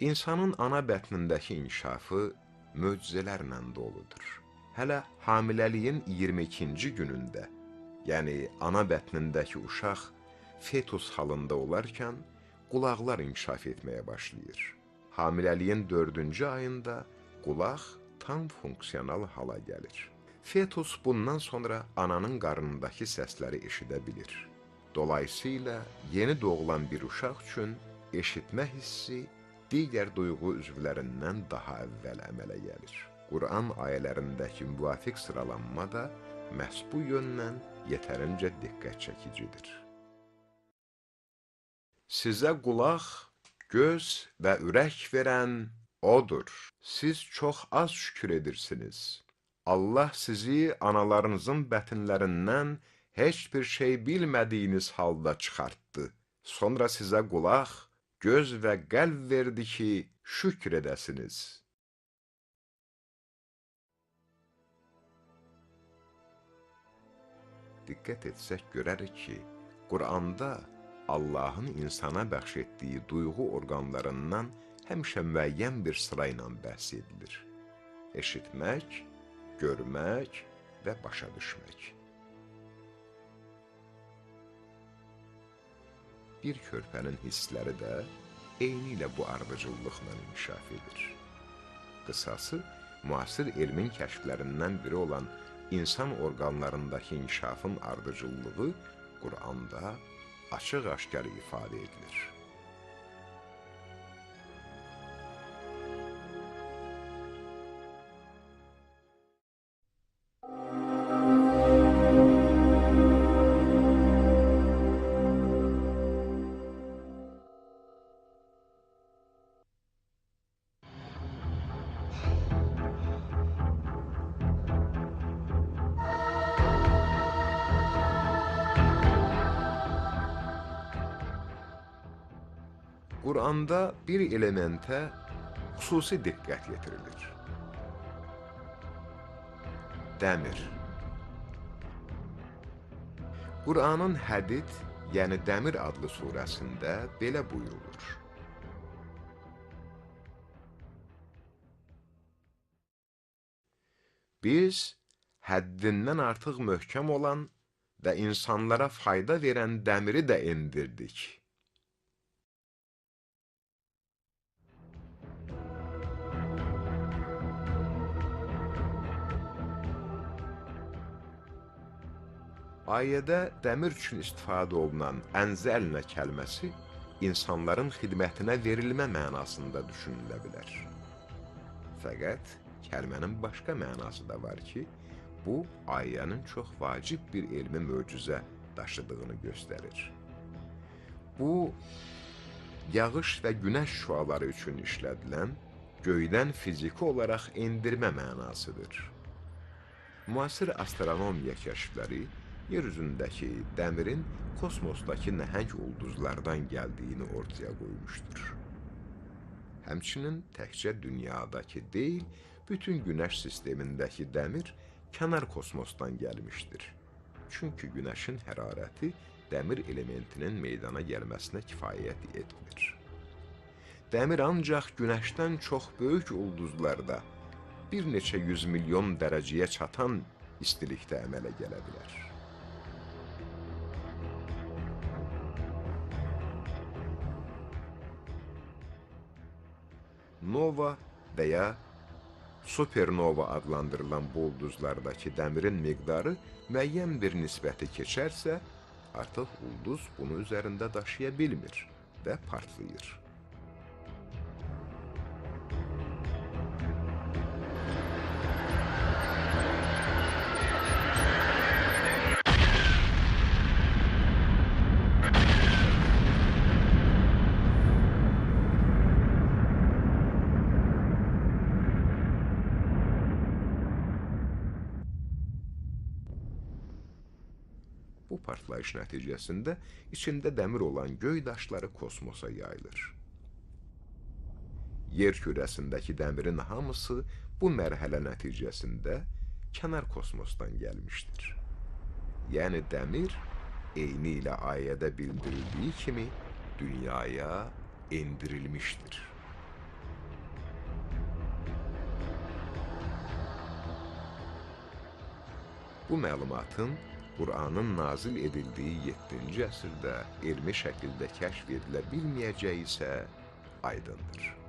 İnsanın ana bətnindəki inkişafı möcüzələrlə doludur. Hələ hamiləliyin 22-ci günündə, yəni ana bətnindəki uşaq fetus halında olarkən qulaqlar inkişaf etməyə başlayır. Hamiləliyin 4-cü ayında qulaq tam funksional hala gəlir. Fetus bundan sonra ananın qarnındakı səsləri eşidə bilir. Dolayısıyla yeni doğulan bir uşaq üçün eşitmə hissi digər duyğu üzvlərindən daha əvvəl əmələ gəlir. Quran ayələrindəki müvafiq sıralanma da məhz bu yöndən yetərincə diqqət çəkicidir. Sizə qulaq, göz və ürək verən O'dur. Siz çox az şükür edirsiniz. Allah sizi analarınızın bətinlərindən heç bir şey bilmədiyiniz halda çıxartdı. Sonra sizə qulaq, göz və qəlb verdi ki, şükr edəsiniz. Diqqət etsək görərik ki, Quranda Allahın insana bəxş etdiyi duyğu orqanlarından həmişə müəyyən bir sıra ilə bəhs edilir. Eşitmək, görmək və başa düşmək. Bir körpənin hissləri də eyni ilə bu ardıcıllıqla inkişaf edir. Qısası, müasir elmin kəşflərindən biri olan insan orqanlarındakı inkişafın ardıcıllığı Quranda açıq-aşkar ifadə edilir. Quranda bir elementə xüsusi diqqət yetirilir. Dəmir. Quranın Hədid, yəni Dəmir adlı surəsində belə buyurulur. Biz həddindən artıq möhkəm olan və insanlara fayda verən dəmiri də endirdik. Ayədə dəmir üçün istifadə olunan ənzəlnə kəlməsi insanların xidmətinə verilmə mənasında düşünülə bilər. Fəqət kəlmənin başqa mənası da var ki, bu ayənin çox vacib bir elmi möcüzə daşıdığını göstərir. Bu, yağış və günəş şüaları üçün işlədilən, göydən fiziki olaraq endirmə mənasıdır. Müasir astronomiya kəşfləri yer üzündəki dəmirin kosmosdakı nəhəng ulduzlardan gəldiyini ortaya qoymuşdur. Həmçinin təkcə dünyadakı deyil, bütün günəş sistemindəki dəmir kənar kosmosdan gəlmişdir. Çünki günəşin hərarəti dəmir elementinin meydana gəlməsinə kifayət etmir. Dəmir ancaq günəşdən çox böyük ulduzlarda bir neçə yüz milyon dərəcəyə çatan istilikdə əmələ gələ bilər. Nova və ya supernova adlandırılan bu ulduzlardakı dəmirin miqdarı müəyyən bir nisbəti keçərsə, artıq ulduz bunu üzərində daşıya bilmir və partlayır. Bu partlayış nəticəsində içində dəmir olan göy daşları kosmosa yayılır. Yer kürəsindəki dəmirin hamısı bu mərhələ nəticəsində kənar kosmosdan gəlmişdir. Yəni dəmir eyni ilə ayədə bildirildiyi kimi dünyaya endirilmişdir. Bu məlumatın Qur'anın nazil edildiyi 7-ci əsrdə elmi şəkildə kəşf edilə bilməyəcəyi isə aydındır.